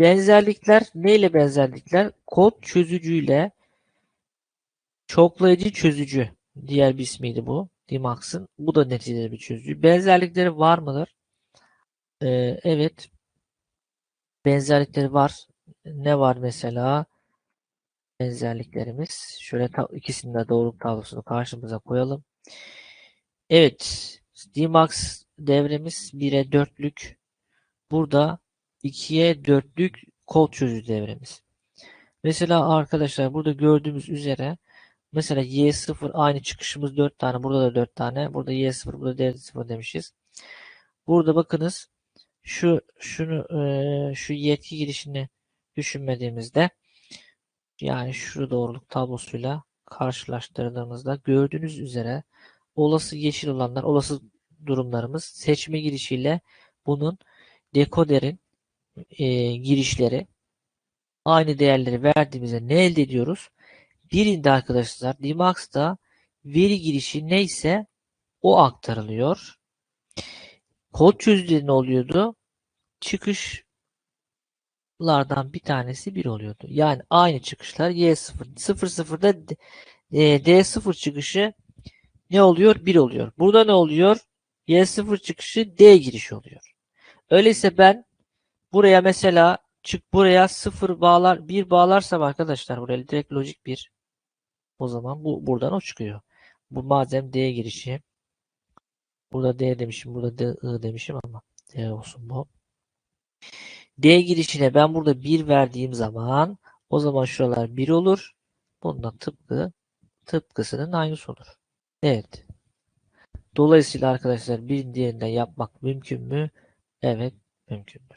Benzerlikler neyle benzerlikler? Kod çözücüyle çoklayıcı çözücü diğer bir ismiydi bu. Dimax'ın. Bu da neticede bir çözücü. Benzerlikleri var mıdır? Ee, evet. Benzerlikleri var. Ne var mesela? Benzerliklerimiz. Şöyle ta- ikisini de doğruluk tablosunu karşımıza koyalım. Evet. Dmax devremiz 1'e 4'lük. Burada 2'ye 4'lük kod çözücü devremiz. Mesela arkadaşlar burada gördüğümüz üzere mesela Y0 aynı çıkışımız 4 tane. Burada da 4 tane. Burada Y0 burada D0 demişiz. Burada bakınız şu şunu şu yetki girişini düşünmediğimizde yani şu doğruluk tablosuyla karşılaştırdığımızda gördüğünüz üzere olası yeşil olanlar olası durumlarımız seçme girişiyle bunun dekoderin eee, girişleri aynı değerleri verdiğimizde ne elde ediyoruz? Birinde arkadaşlar Dmax'ta veri girişi neyse o aktarılıyor. Kod çözücüde ne oluyordu? Çıkışlardan bir tanesi 1 oluyordu. Yani aynı çıkışlar Y0. 00'da D- e, D0 çıkışı ne oluyor? 1 oluyor. Burada ne oluyor? Y0 çıkışı D girişi oluyor. Öyleyse ben buraya mesela çık buraya 0 bağlar 1 bağlarsam arkadaşlar buraya direkt lojik 1 o zaman bu buradan o çıkıyor. Bu madem D girişi burada D demişim burada D I demişim ama D olsun bu. D girişine ben burada 1 verdiğim zaman o zaman şuralar 1 olur. Bundan tıpkı tıpkısının aynısı olur. Evet. Dolayısıyla arkadaşlar bir diğerinden yapmak mümkün mü? Evet mümkündür.